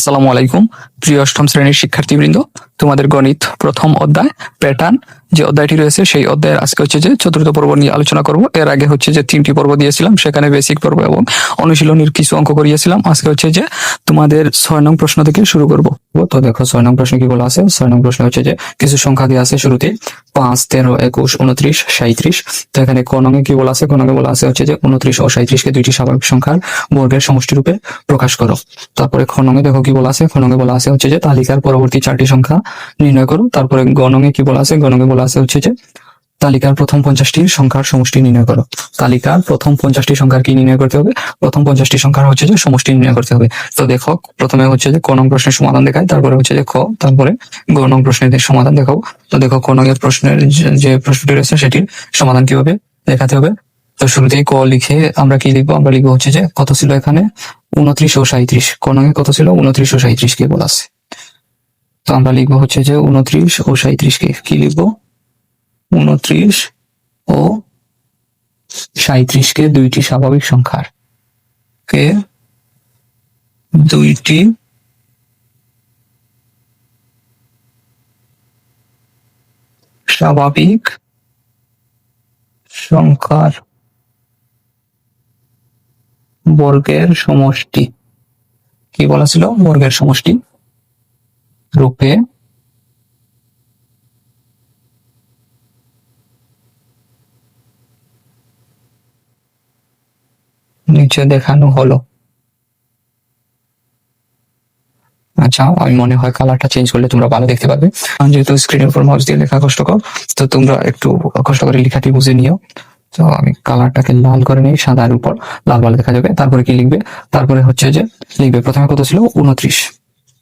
আসসালামু আলাইকুম প্রিয় অষ্টম শ্রেণির শিক্ষার্থীবৃন্দ। তোমাদের গণিত প্রথম অধ্যায় প্যাটার্ন যে অধ্যায়টি রয়েছে, সেই অধ্যায়ের আজকে হচ্ছে যে চতুর্থ পর্ব নিয়ে আলোচনা করব। এর আগে হচ্ছে যে তিনটি পর্ব দিয়েছিলাম, সেখানে বেসিক পর্ব এবং অনুশীলনীর কিছু অঙ্ক করিয়েছিলাম। আজকে হচ্ছে যে তোমাদের ছয় নং প্রশ্ন থেকে শুরু করব। তো দেখো, ছয় নং প্রশ্ন কি বলা আছে? ছয় নং প্রশ্ন হচ্ছে যে কিছু সংখ্যা দিয়ে আছে শুরুতে পাঁচ, তেরো, একুশ, উনত্রিশ সাঁত্রিশ তো এখানে ক নঙে কি বলা আছে? ক নঙে বলা আছে হচ্ছে যে উনত্রিশ ও সাঁত্রিশকে দুইটি স্বাভাবিক সংখ্যার বর্গের সমষ্টি রূপে প্রকাশ করো। তারপরে খ নঙে দেখো কি বলা আছে? খ নঙে বলা আছে হচ্ছে যে তালিকার পরবর্তী চারটি সংখ্যা নির্ণয় করো তারপরে গ নঙে কি বলা আছে? গ নঙে বলা আছে হচ্ছে যে, তালিকার প্রথম পঞ্চাশটি সংখ্যার সমষ্টি নির্ণয় করো। তালিকার প্রথম পঞ্চাশটি সংখ্যার কি নির্ণয় করতে হবে? প্রথম পঞ্চাশটি সংখ্যার হচ্ছে যে সমষ্টি নির্ণয় করতে হবে। তো দেখো, প্রথমে হচ্ছে যে ক নং প্রশ্নের সমাধান দেখায় তারপরে হচ্ছে যে খ, তারপরে গ প্রশ্নের সমাধান দেখাও। তো দেখো ক নং এর প্রশ্নের যে- প্রশ্নটি রয়েছে, সেটির সমাধান কীভাবে দেখাতে হবে? তো শুরুতেই ক লিখে আমরা কি লিখব? আমরা লিখব হচ্ছে যে, কত ছিল এখানে? উনত্রিশ ও সাঁত্রিশ ক নং এ কত ছিল? উনত্রিশ ও সাঁত্রিশ কে বলা আছে। তো আমরা লিখব হচ্ছে যে উনত্রিশ ও সাঁত্রিশ কে লিখব? উনত্রিশ ও সাঁত্রিশ কে দুইটি স্বাভাবিক সংখ্যার। কে? দুইটি স্বাভাবিক সংখ্যার বর্গের সমষ্টি। কি বলা ছিল? বর্গের সমষ্টি। রূপে নিচে দেখানো হলো। আচ্ছা আমি মনে হয় কালারটা চেঞ্জ করলে তোমরা ভালো দেখতে পাবে। যেহেতু স্ক্রিনের উপর মাউস দিয়ে লেখা কষ্টকর, তো তোমরা একটু কষ্ট করে লেখাটি বুঝে নিও। তো আমি কালারটাকে লাল করে নিই, সাদার উপর লাল ভালো দেখা যাবে, তারপরে কি লিখবে? তারপরে হচ্ছে যে, লিখবে, প্রথমে কত ছিল? উনত্রিশ।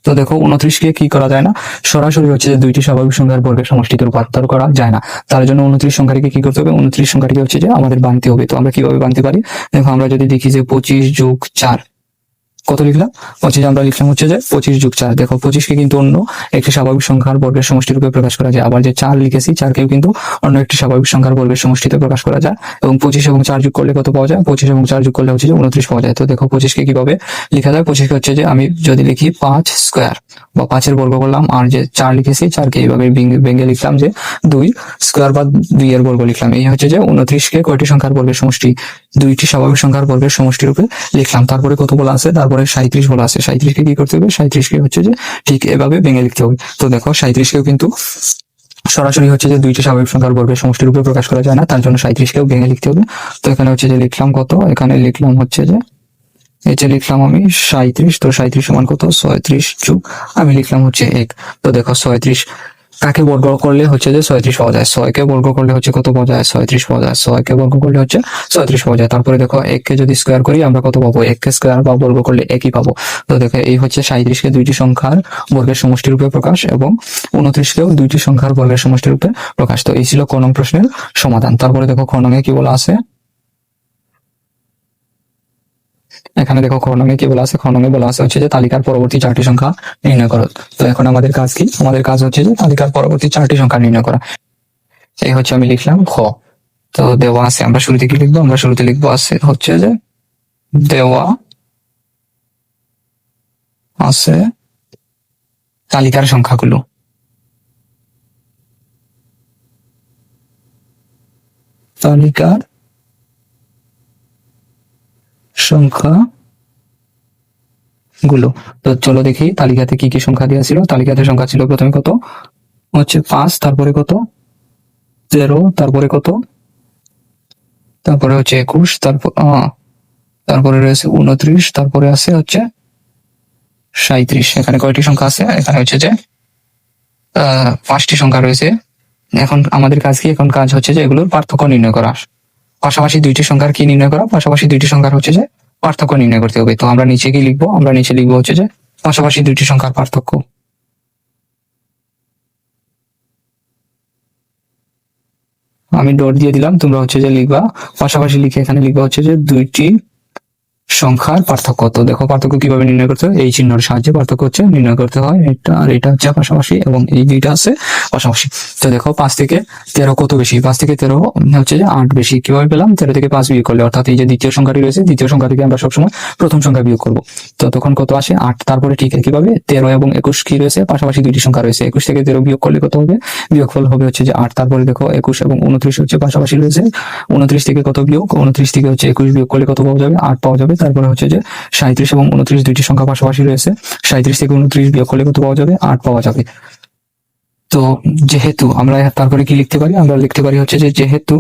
তো দেখো, উনত্রিশকে কি করা যায় না? সরাসরি হচ্ছে যে দুইটি স্বাভাবিক সংখ্যার বর্গের সমষ্টিকে রূপান্তর করা যায় না। তার জন্য উনত্রিশ সংখ্যাটিকে কি করতে হবে? উনত্রিশ সংখ্যাটিকে হচ্ছে যে আমাদের বানতে হবে। তো আমরা কীভাবে বানতে পারি? দেখো, আমরা যদি দেখি যে পঁচিশ যোগ চার কত লিখলাম? পঁচিশ, আমরা লিখলাম হচ্ছে যে পঁচিশ যুগ চার। দেখো, পঁচিশকে কিন্তু অন্য একটি স্বাভাবিক সংখ্যার বর্গের সমষ্টি রূপে প্রকাশ করা যায়। আবার যে চার লিখেছি, চারকেও কিন্তু অন্য একটি স্বাভাবিক সংখ্যার বর্গের সমষ্টিতে প্রকাশ করা যায়। এবং পঁচিশ এবং চার যোগ করলে কত পাওয়া যায়? পঁচিশ এবং চার যোগ করলে হচ্ছে যে উনত্রিশ পাওয়া যায়। তো দেখো, পঁচিশকে কীভাবে লেখা যায়? পঁচিশকে হচ্ছে যে আমি যদি লিখি পাঁচ স্কোয়ার, বা পাঁচের বর্গ করলাম, আর যে চার লিখেছি, চারকে এইভাবে ভেঙে- লিখলাম যে দুই স্কোয়ার বা দুই এর বর্গ লিখলাম। এই হচ্ছে যে উনত্রিশকে কয়টি সংখ্যার বর্গের সমষ্টি? দুইটি স্বাভাবিক সংখ্যার বর্গের সমষ্টি রূপে লিখলাম। তারপরে কত বলা আছে? তারপরে সাঁত্রিশ বলা আছে। সাঁত্রিশকে কি করতে হবে? সাঁত্রিশকে হচ্ছে যে ঠিক এভাবে ভেঙে লিখতে হবে। তো দেখো সাঁত্রিশকেও কিন্তু সরাসরি হচ্ছে যে দুইটি স্বাভাবিক সংখ্যার বর্গের সমষ্টি রূপে প্রকাশ করা যায় না, তার জন্য সাঁত্রিশকেও ভেঙে লিখতে হবে। তো এখানে হচ্ছে যে লিখলাম কত? এখানে লিখলাম হচ্ছে যে, এই যে লিখলাম আমি সাঁত্রিশ তো সাঁত্রিশ সমান কত? ছয়ত্রিশ যুগ, আমি লিখলাম হচ্ছে এক। তো দেখো, ছয়ত্রিশ কাকে বর্গ করলে হচ্ছে যে ছয়ত্রিশ পাওয়া যায়? ছয়কে বর্গ করলে হচ্ছে কত পাওয়া যায়? ছয়ত্রিশ পাওয়া যায়। ছয়কে বর্গ করলে হচ্ছে ছয়ত্রিশ পাওয়া যায়। তারপরে দেখো এককে যদি স্কোয়ার করি, আমরা কত পাবো? এককে স্কোয়ার বা বর্গ করলে একই পাবো। তো দেখো এই হচ্ছে সাঁত্রিশকে দুইটি সংখ্যার বর্গের সমষ্টি রূপে প্রকাশ এবং উনত্রিশকেও দুইটি সংখ্যার বর্গের সমষ্টি রূপে প্রকাশ। তো এই ছিল ক নং প্রশ্নের সমাধান। তারপরে দেখো খ নং এ কি বলা আছে? এখানে দেখো খনমে কি বলা আছে? খনমে বলা আছে হচ্ছে যে তালিকার পরবর্তী চারটি সংখ্যা নির্ণয় করো। তো এখন আমাদের কাজ কি? আমাদের কাজ হচ্ছে যে তালিকার পরবর্তী চারটি সংখ্যা নির্ণয় করা। এই হচ্ছে আমি লিখলাম খ। তো দেওয়া আছে, আমরা শুরুতে কি লিখব? আমরা শুরুতে লিখব আছে হচ্ছে যে দেওয়া আছে তালিকার সংখ্যাগুলো। তালিকার সংখ্যা গুলো। তো চলো দেখি তালিকাতে কি কি সংখ্যা দেওয়া ছিল। তালিকাতে সংখ্যা ছিল প্রথমে কত? হচ্ছে পাঁচ, তারপরে কত? তেরো তারপরে কত? তারপরে হচ্ছে একুশ, তারপর তারপরে রয়েছে উনত্রিশ, তারপরে আছে হচ্ছে সাঁত্রিশ এখানে কয়টি সংখ্যা আছে? এখানে হচ্ছে যে পাঁচটি সংখ্যা রয়েছে। এখন আমাদের কাজ কি? এখন কাজ হচ্ছে যে এগুলোর পার্থক্য নির্ণয় করা। পাশাপাশি দুইটি সংখ্যার কি নির্ণয় করা? পাশাপাশি দুইটি সংখ্যার হচ্ছে যে পার্থক্য নির্ণয় করতে হবে। তো আমরা নিচে কি লিখব? আমরা নিচে লিখব হচ্ছে যে পাশাপাশি দুইটি সংখ্যার পার্থক্য। আমি ডট দিয়ে দিলাম, তোমরা হচ্ছে যে লিখবা। পাশাপাশি লিখে এখানে লিখবা হচ্ছে যে দুইটি সংখ্যার পার্থক্য। তো দেখো, পার্থক্য কীভাবে নির্ণয় করতে হয়? এই চিহ্নের সাহায্যে পার্থক্য হচ্ছে নির্ণয় করতে হয়। এটা আর এটা হচ্ছে পাশাপাশি এবং এই দুইটা আছে পাশাপাশি। তো দেখো, পাঁচ থেকে তেরো কত বেশি? পাঁচ থেকে তেরো হচ্ছে যে আট বেশি। কীভাবে পেলাম? তেরো থেকে পাঁচ বিয়োগ করলে অর্থাৎ এই যে দ্বিতীয় সংখ্যাটি রয়েছে, দ্বিতীয় সংখ্যা থেকে আমরা সবসময় প্রথম সংখ্যা বিয়োগ করব। তো তখন কত আসে? আট। তারপরে ঠিক আছে কীভাবে তেরো এবং একুশ কি রয়েছে? পাশাপাশি দুইটি সংখ্যা রয়েছে। একুশ থেকে তেরো বিয়োগ করলে কত হবে? বিয়োগফল হবে হচ্ছে যে আট। তারপরে দেখো, একুশ এবং উনত্রিশ হচ্ছে পাশাপাশি রয়েছে। উনত্রিশ থেকে কত বিয়োগ? উনত্রিশ থেকে হচ্ছে একুশ বিয়োগ করলে কত পাওয়া যাবে? আট পাওয়া যাবে। তারপরে হচ্ছে যে সাঁত্রিশ এবং উনত্রিশ দুইটি সংখ্যা পাশাপাশি রয়েছে। সাঁত্রিশ থেকে উনত্রিশ বিয়োগ করলে কত পাওয়া যাবে? আট পাওয়া যাবে। তো যেহেতু আমরা তারপরে কি লিখতে পারি? আমরা লিখতে পারি হচ্ছে যে যেহেতু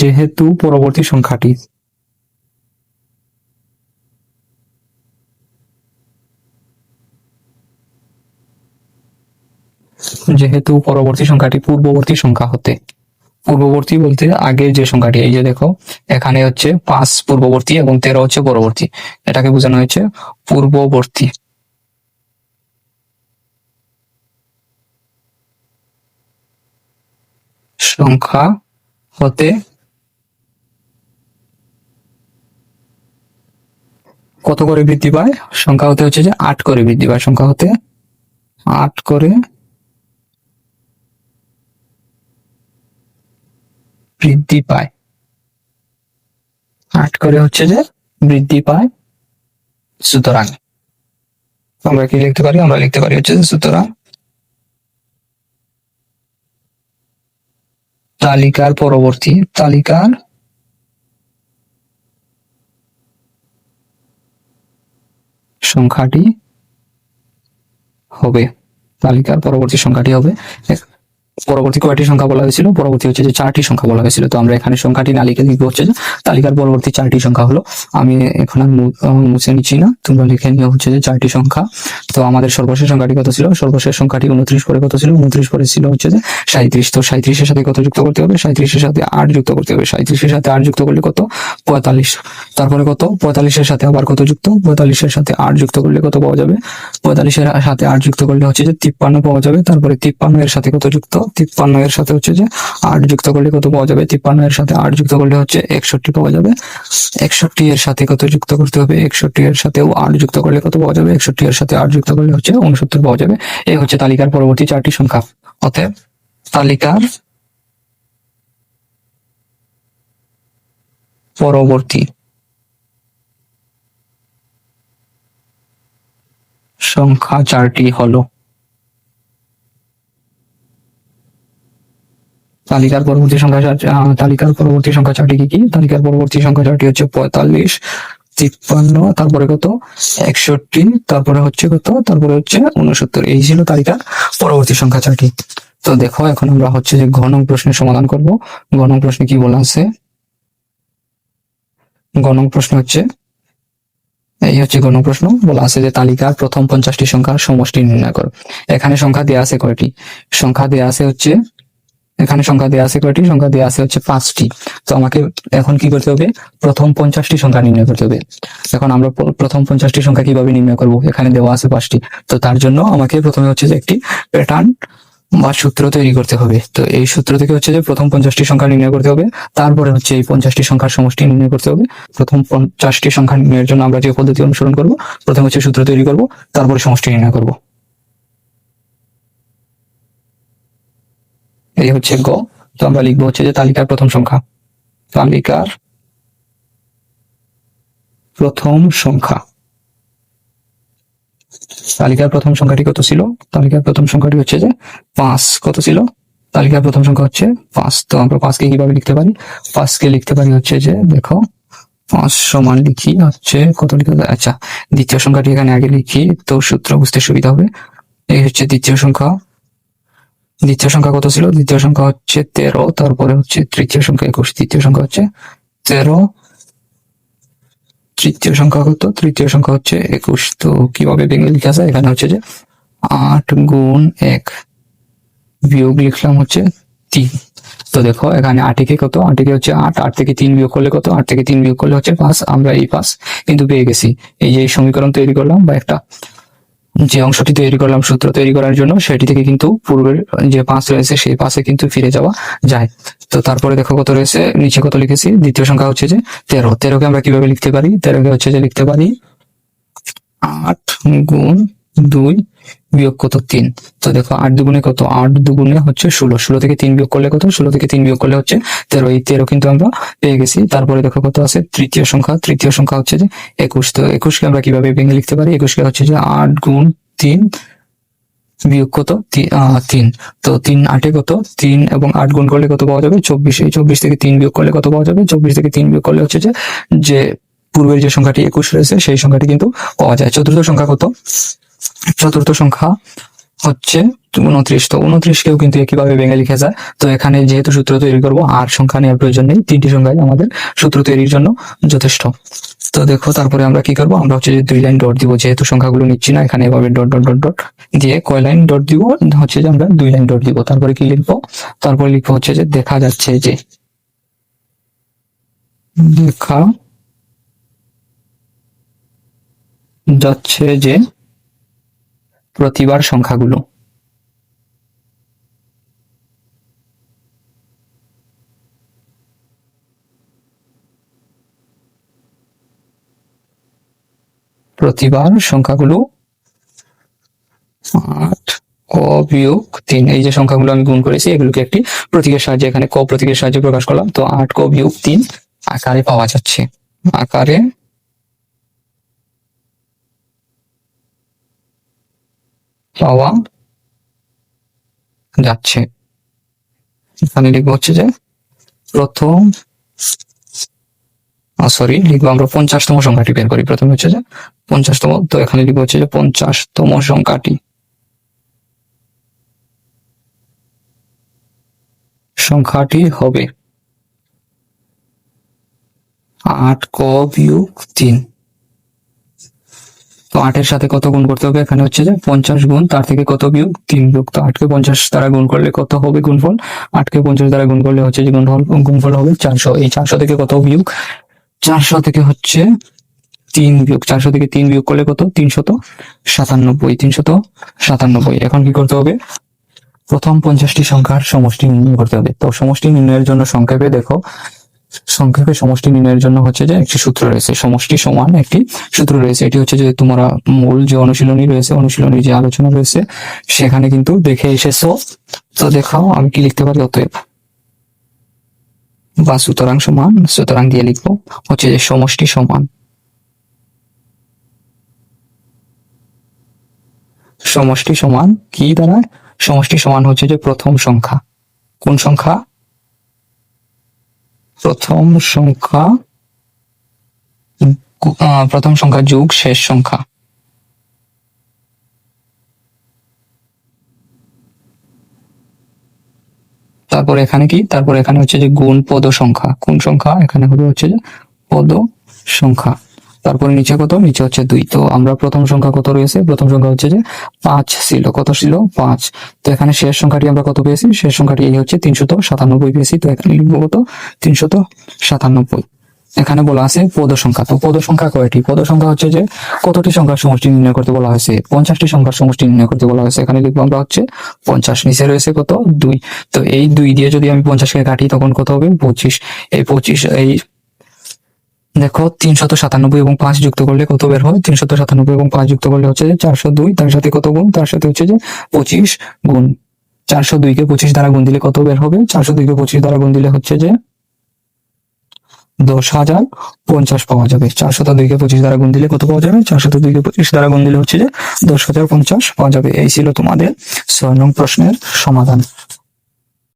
যেহেতু পরবর্তী সংখ্যাটি যেহেতু পরবর্তী সংখ্যাটি পূর্ববর্তী সংখ্যা হতে পূর্ববর্তী বলতে আগের যে সংখ্যাটি, এই যে দেখো, এখানে হচ্ছে পাঁচ পূর্ববর্তী এবং তেরো হচ্ছে পরবর্তী। এটাকে বোঝানো হয়েছে পূর্ববর্তী। সংখ্যা হতে কত করে বৃদ্ধি পায়? সংখ্যা হতে হচ্ছে যে আট করে বৃদ্ধি পায়। সংখ্যা হতে আট করে বৃদ্ধি পায়। আট করে হচ্ছে যে বৃদ্ধি পায়। সুতরাং আমরা কি লিখতে পারি? আমরা লিখতে পারি হচ্ছে সুতরাং তালিকার পরবর্তী, তালিকার সংখ্যাটি হবে। তালিকার পরবর্তী সংখ্যাটি হবে পরবর্তী কয়টি সংখ্যা বলা হয়েছিল? পরবর্তী হচ্ছে যে চারটি সংখ্যা বলা হয়েছিল। তো আমরা এখানে সংখ্যাটি না লিখে লিখব হচ্ছে যে তালিকার পরবর্তী চারটি সংখ্যা হলো। আমি এখন আর মুছে নিচ্ছি না। তোমরা লিখে নিও হচ্ছে যে চারটি সংখ্যা। তো আমাদের সর্বশেষ সংখ্যাটি কত ছিল? সর্বশেষ সংখ্যাটি উনত্রিশ পরে কত ছিল? উনত্রিশ পরে ছিল হচ্ছে যে সাঁত্রিশ তো সাঁত্রিশের সাথে কত যুক্ত করতে হবে? সাঁত্রিশের সাথে আট যুক্ত করতে হবে। সাঁত্রিশের সাথে আট যুক্ত করলে কত? পঁয়তাল্লিশ। তারপরে কত? পঁয়তাল্লিশের সাথে আবার কত যুক্ত? পঁয়তাল্লিশের সাথে আট যুক্ত করলে কত পাওয়া যাবে? পঁয়তাল্লিশের সাথে আট যুক্ত করলে হচ্ছে যে তিপ্পান্ন পাওয়া যাবে। তারপরে তিপ্পান্ন এর সাথে কত যুক্ত? তিপ্পান্ন এর সাথে হচ্ছে যে আট যুক্ত করলে কত পাওয়া যাবে? তিপ্পান্ন এর সাথে আট যুক্ত করলে হচ্ছে একষট্টি পাওয়া যাবে। একষট্টি এর সাথে কত যুক্ত করতে হবে? একষট্টি এর সাথেও আট যুক্ত করলে কত পাওয়া যাবে? একষট্টি এর সাথে আট যুক্ত করলে হচ্ছে উনসত্তর পাওয়া যাবে। এই হচ্ছে তালিকার পরবর্তী চারটি সংখ্যা। অতএব তালিকার পরবর্তী সংখ্যা চারটি হলো তালিকার পরবর্তী সংখ্যা তালিকার পরবর্তী সংখ্যা চারটি কি কি? তালিকার পরবর্তী সংখ্যা চারটি হচ্ছে পঁয়তাল্লিশ, তিপ্পান্ন, তারপরে কত? একষট্টি, তারপরে হচ্ছে কত? তারপরে হচ্ছে উনসত্তর এই ছিল তালিকার পরবর্তী সংখ্যা চারটি। তো দেখো, এখন আমরা হচ্ছে যে ঘন প্রশ্নের সমাধান করব। ঘন প্রশ্নে কি বলা আছে? ঘন প্রশ্ন হচ্ছে, এই হচ্ছে গণ প্রশ্ন। বলা আছে যে তালিকার প্রথম পঞ্চাশটি সংখ্যার সমষ্টি নির্ণয় করো। এখানে সংখ্যা দেয়া আছে কয়টি? সংখ্যা দেয়া আছে হচ্ছে এখানে সংখ্যা দেওয়া আছে কয়টি? সংখ্যা দেয়া আছে হচ্ছে পাঁচটি। তো আমাকে এখন কি করতে হবে? প্রথম পঞ্চাশটি সংখ্যা নির্ণয় করতে হবে। এখন আমরা প্রথম পঞ্চাশটি সংখ্যা কীভাবে নির্ণয় করব? এখানে দেওয়া আছে পাঁচটি। তো তার জন্য আমাকে প্রথমে হচ্ছে যে একটি প্যাটার্ন বা সূত্র তৈরি করতে হবে। তো এই সূত্র থেকে হচ্ছে যে প্রথম পঞ্চাশটি সংখ্যা নির্ণয় করতে হবে। তারপরে হচ্ছে এই পঞ্চাশটি সংখ্যার সমষ্টি নির্ণয় করতে হবে। প্রথম পঞ্চাশটি সংখ্যা নির্ণয়ের জন্য আমরা যে পদ্ধতি অনুসরণ করব, প্রথমে হচ্ছে সূত্র তৈরি করব, তারপরে সমষ্টি নির্ণয় করব। এই হচ্ছে গ। তো আমরা লিখব হচ্ছে যে তালিকার প্রথম সংখ্যা। তালিকার প্রথম সংখ্যা। তালিকার প্রথম সংখ্যাটি কত ছিল? তালিকার প্রথম সংখ্যাটি হচ্ছে যে পাঁচ। কত ছিল? তালিকার প্রথম সংখ্যা হচ্ছে পাঁচ। তো আমরা পাঁচকে কীভাবে লিখতে পারি? পাঁচকে লিখতে পারি হচ্ছে যে, দেখো, পাঁচ সমান লিখি হচ্ছে কত লিখা যায় আচ্ছা দ্বিতীয় সংখ্যাটি এখানে আগে লিখি, তো সূত্র বুঝতে সুবিধা হবে। এই হচ্ছে দ্বিতীয় সংখ্যা। দ্বিতীয় সংখ্যা কত ছিল? দ্বিতীয় সংখ্যা হচ্ছে তেরো, তারপরে হচ্ছে তৃতীয় সংখ্যা একুশ। তৃতীয় সংখ্যা হচ্ছে তেরো। তৃতীয় সংখ্যা কত? তৃতীয় সংখ্যা হচ্ছে একুশ। তো কীভাবে ভেঙে লেখা যায় এখানে হচ্ছে যে আট গুণ এক বিয়োগ লিখলাম হচ্ছে তিন। তো দেখো, এখানে আটিকে কত? আটিকে হচ্ছে আট। আট থেকে তিন বিয়োগ করলে কত? আট থেকে তিন বিয়োগ করলে হচ্ছে পাঁচ। আমরা এই পাঁচ কিন্তু পেয়ে গেছি। এই যে সমীকরণ তৈরি করলাম বা একটা যে অংশটি তৈরি করলাম, সূত্র তৈরি করার জন্য, সেটি থেকে কিন্তু পূর্বের যে পাঁচ রয়েছে, সেই পাশে কিন্তু ফিরে যাওয়া যায়। তো তারপরে দেখো কত রয়েছে, নিচে কত লিখেছি, দ্বিতীয় সংখ্যা হচ্ছে যে তেরো। তেরোকে আমরা কীভাবে লিখতে পারি? তেরোকে হচ্ছে যে লিখতে পারি আট গুণ দুই বিয়োগ কত? তিন। তো দেখো আট দুগুণে কত? আট দুগুণে হচ্ছে ষোলো। ষোলো থেকে তিন বিয়োগ করলে কত? ষোলো থেকে তিন বিয়োগ করলে হচ্ছে তেরো। এই তেরো কিন্তু আমরা পেয়ে গেছি। তারপরে দেখো কত আছে? তৃতীয় সংখ্যা। তৃতীয় সংখ্যা হচ্ছে যে একুশ। তো একুশকে আমরা কীভাবে ভেঙে লিখতে পারি? একুশকে হচ্ছে যে আট গুণ তিন বিয়োগ কত? তিন। তো তিন আটে কত? তিন এবং আট গুণ করলে কত পাওয়া যাবে? চব্বিশ। এই চব্বিশ থেকে তিন বিয়োগ করলে কত পাওয়া যাবে? চব্বিশ থেকে তিন বিয়োগ করলে হচ্ছে যে যে পূর্বের যে সংখ্যাটি একুশ রয়েছে, সেই সংখ্যাটি কিন্তু পাওয়া যায়। চতুর্থ সংখ্যা কত? চতুর্থ সংখ্যা হচ্ছে উনত্রিশ তো উনত্রিশ উনত্রিশকেও কিন্তু একইভাবে ভেঙে লিখে যায়। তো এখানে যেহেতু সূত্র তৈরি করব, আর সংখ্যা নেওয়ার প্রয়োজন নেই, তিনটি সংখ্যাই আমাদের সূত্র তৈরির জন্য যথেষ্ট। তো দেখো, তারপরে আমরা কি করব? আমরা হচ্ছে যে দুই লাইন ডট দিব, যেহেতু সংখ্যাগুলো নিচ্ছি না, এখানে এভাবে ডট ডট ডট ডট দিয়ে কয় লাইন ডট দিব? হচ্ছে যে আমরা দুই লাইন ডট দিব। তারপরে কি লিখব? তারপরে লিখব হচ্ছে যে দেখা যাচ্ছে যে দেখা যাচ্ছে যে প্রতিবার সংখ্যাগুলো। প্রতিবার সংখ্যাগুলো আট, ক বিয়োগ তিন। এই যে সংখ্যাগুলো আমি গুণ করেছি, এগুলোকে একটি প্রতীকের সাহায্যে এখানে ক প্রতীকের সাহায্যে প্রকাশ করলাম। তো আট, ক বিয়োগ তিন, আকারে পাওয়া যাচ্ছে। আকারে পাওয়া যাচ্ছে। এখানে লিখব হচ্ছে যে, প্রথম সরি লিখব আমরা পঞ্চাশতম সংখ্যাটি বের করি। প্রথমে হচ্ছে যে, পঞ্চাশতম, তো এখানে লিখব হচ্ছে যে, পঞ্চাশতম সংখ্যাটি। সংখ্যাটি হবে আট ক বিয়োগ তিন। তো আটের সাথে কত গুণ করতে হবে? এখানে হচ্ছে যে পঞ্চাশ গুণ, তার থেকে কত বিয়োগ? তিন বিয়োগ তো আটকে পঞ্চাশ দ্বারা গুণ করলে কত হবে গুণফল? আটকে পঞ্চাশ দ্বারা গুণ করলে হচ্ছে যে গুণফল গুণফল হবে চারশো। এই চারশো থেকে কত বিয়োগ? চারশো থেকে হচ্ছে তিন বিয়োগ। চারশো থেকে তিন বিয়োগ করলে কত? তিনশত সাতানব্বই। তিনশত সাতানব্বই। এখন কি করতে হবে? প্রথম পঞ্চাশটি সংখ্যার সমষ্টি নির্ণয় করতে হবে। তো সমষ্টি নির্ণয়ের জন্য সংক্ষেপে দেখো সংক্ষেপে সমষ্টি নির্ণয়ের জন্য হচ্ছে যে একটি সূত্র রয়েছে। সমষ্টি সমান একটি সূত্র রয়েছে। এটি হচ্ছে যে তোমরা মূল যে অনুশীলনী রয়েছে, অনুশীলনীর যে আলোচনা রয়েছে, সেখানে কিন্তু দেখে এসেছ। তো দেখাও, আমি কি লিখতে পারি অতএব? বা সুতরাং সমান, সুতরাং দিয়ে লিখব। হচ্ছে যে সমষ্টি সমান। সমষ্টি সমান কি দাঁড়ায় সমষ্টি সমান হচ্ছে যে প্রথম সংখ্যা। কোন সংখ্যা? প্রথম সংখ্যা প্রথম সংখ্যা যোগ, শেষ সংখ্যা। তারপর এখানে কি? তারপর এখানে হচ্ছে যে গুণ পদ সংখ্যা। কোন সংখ্যা? এখানে হবে হচ্ছে যে পদ সংখ্যা। তারপরে নিচে কত? নিচে হচ্ছে দুই। তো আমরা প্রথম সংখ্যা কত রয়েছে? প্রথম সংখ্যা হচ্ছে যে পাঁচ ছিল। কত ছিল? পাঁচ। তো এখানে শেষ সংখ্যাটি আমরা কত পেয়েছি? শেষ সংখ্যাটি এই হচ্ছে তিনশত সাতানব্বই পেয়েছি। তো এখানে লিখব কত? তিনশত সাতানব্বই। এখানে বলা আছে পদ সংখ্যা তো পদ সংখ্যা কয়টি? পদ সংখ্যা হচ্ছে যে কতটি সংখ্যার সমষ্টি নির্ণয় করতে বলা হয়েছে? পঞ্চাশটি সংখ্যার সমষ্টি নির্ণয় করতে বলা হয়েছে। এখানে লিখব আমরা হচ্ছে পঞ্চাশ। নিচে রয়েছে কত? দুই। তো এই দুই দিয়ে যদি আমি পঞ্চাশকে কাটি, তখন কত হবে? পঁচিশ। এই পঁচিশ, এই দেখো, তিনশত সাতানব্বই এবং পাঁচ যুক্ত করলে কত বের হয়? তিনশত সাতানব্বই এবং পাঁচ যুক্ত করলে হচ্ছে চারশো দুই, তার সাথে কত গুণ? তার সাথে হচ্ছে যে পঁচিশ গুণ। চারশো দুইকে পঁচিশ দ্বারা গুণ দিলে কত বের হবে? চারশো দুইকে পঁচিশ দ্বারা গুণ দিলে হচ্ছে যে দশ হাজার পঞ্চাশ পাওয়া যাবে। চারশত দুইকে পঁচিশ দ্বারা গুণ দিলে কত পাওয়া যাবে? চারশত দুইকে পঁচিশ দ্বারা গুণ দিলে হচ্ছে যে দশ হাজার পঞ্চাশ পাওয়া যাবে। এই ছিল তোমাদের ছয় নং প্রশ্নের সমাধান।